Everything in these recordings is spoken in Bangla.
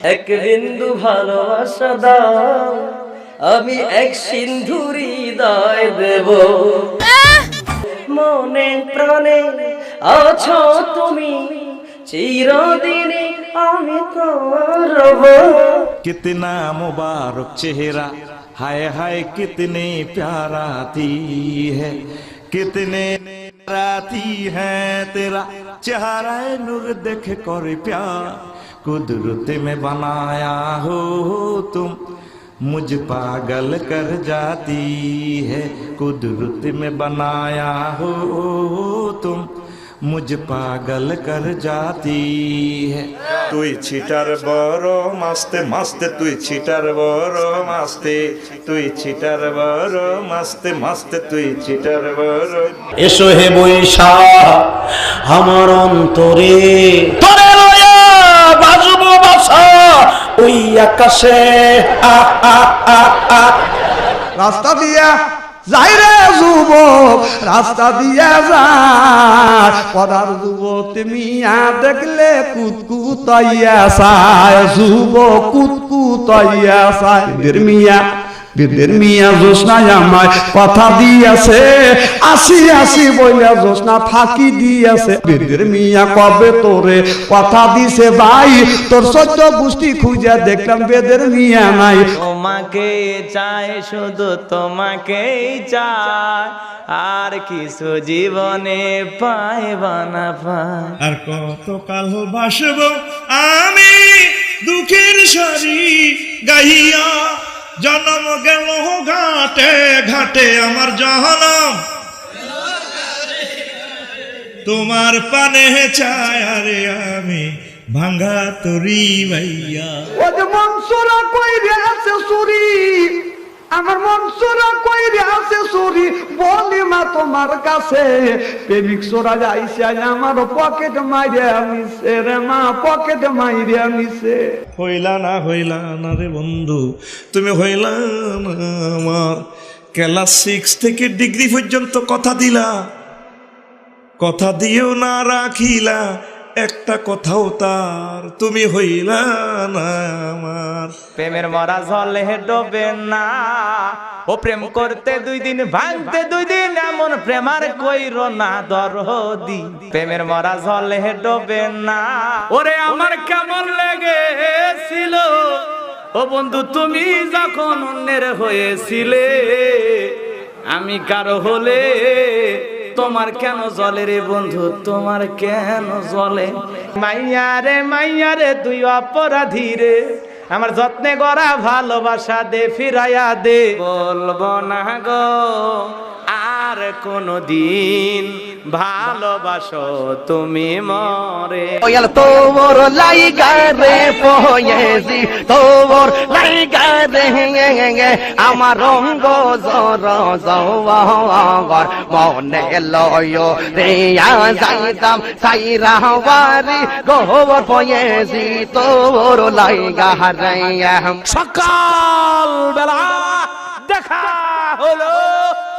এক বিন্দু ভালোবাসা দাও, আমি এক সিন্ধুরি দায় দেব। মনে প্রাণে আছো তুমি, চিরদিনে আমি করব কিতনা মুবারক চেহারা, হায় হায় কিতনে প্যারা থি হে রাতি হ্যাঁ তেরা। চেহারায় নূর দেখে করে প্যার। कुदरत में बनाया हो तुम मुझ पागल कर जाती है कुदरत में बनाया हो तुम মুঝ পাগল কর জাতি হে তুই ছিটার বড় মাস্তে মাস্তে তুই ছিটার বড় মাস্তে তুই ছিটার বড় মাস্তে মাস্তে তুই ছিটার বড় এসো হে বৈশা আমার অন্তরে তোরে আকাশে রাস্তা দিয়া যাই রে যুবক, রাস্তা দিয়া যায়। পদার যুবক মিয়া দেখলে কুতকুতাইয়া সায় যুব কুতকুতাইয়া সায় মিয়া বীরদের মিয়া জোসনাই আমায় কথা দিয়াছে। আসি আসি বইলা জোসনা ফাঁকি দিয়াছে। বীরদের মিয়া কবে তোরে কথা দিছে ভাই? তোর সত্য গোষ্ঠী খুঁজে দেখলাম বেদের মিয়া নাই। তোমাকে চাই শুধু তোমাকেই চাই। আর কিছু জীবনে পায় বানা পায় আর কত কাল বাসব আমি দুঃখের সারি গাইয়া জনম গেল ঘাটে ঘাটে আমার জহনম তোমার পানে চায় আরে আমি ভাঙ্গা তরি ভাইয়া। মনসুরা কই আছে সুরি, আমার মনসুরা মা তোমার কাছে। প্রেমিক সোরা যাইছে আমার পকেট মাইরে আনিছে রে মা পকেট মাইরে আনিছে। হইলা না হইলা না রে বন্ধু তুমি হইলা না আমার। ক্লাস সিক্স থেকে ডিগ্রি পর্যন্ত কথা দিলা। কথা দিয়েও না রাখিলা একটা কথাও তার তুমি হইলা না আমার। প্রেমের মরা জলে ডোবে না ও প্রেম করতে দুই দিন ভাঙতে দুই দিন এমন প্রেমার কইর না দরদি। প্রেমের মরা জলে ডোবে না। ওরে আমার কেমন লেগেছিল? ও বন্ধু তুমি যখন অন্যের হয়েছিলে আমি কারও হলে তোমার কেন জলে রে বন্ধু তোমার কেন জলে? মাইয়া রে মাইয়া রে তুই অপরাধী রে। আমার যত্নে গড়া ভালোবাসা দে ফিরাইয়া দে। বলব না গো আর কোনো দিন ভালোবাসো তুমি মরে। Oye, তোর লাইগা রে পয়েছি তোর লাইগা রে আমার রঙ্গ জর জওয়ার মনে লয় রে যাইতাম সাইরা বাড়ি গোবর পয়েছি তোর লাইগা রে সকাল বেলা দেখা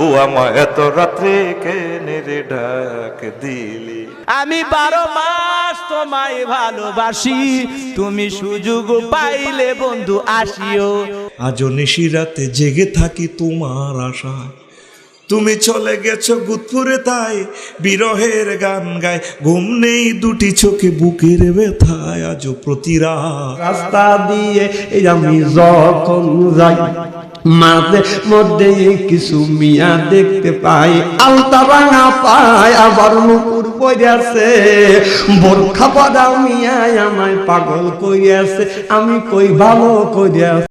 ও আমায় এত রাত্রে কেনে রে ডাক দিলি? আমি বারো মাস তোমায় ভালোবাসি তুমি সুযোগ পাইলে বন্ধু আসিও। আজ নিশি রাতে জেগে থাকি তোমার আশায়। তুমি চলে গেছো গুদপুরে তাই বিরহের গান গায়। ঘুম নেই দুটি চোখে, বুকের ব্যথায় আজও প্রতিরা রাস্তা দিয়ে আমি যখন যাই, মাঝে মধ্যে কিছু মিয়া দেখতে পাই। আলতা রাঙা পাই আবার নুপুর পড়েছে বোরখা পরা মিয়া আমায় পাগল করিয়াছে। আমি কই ভালো করিয়াছে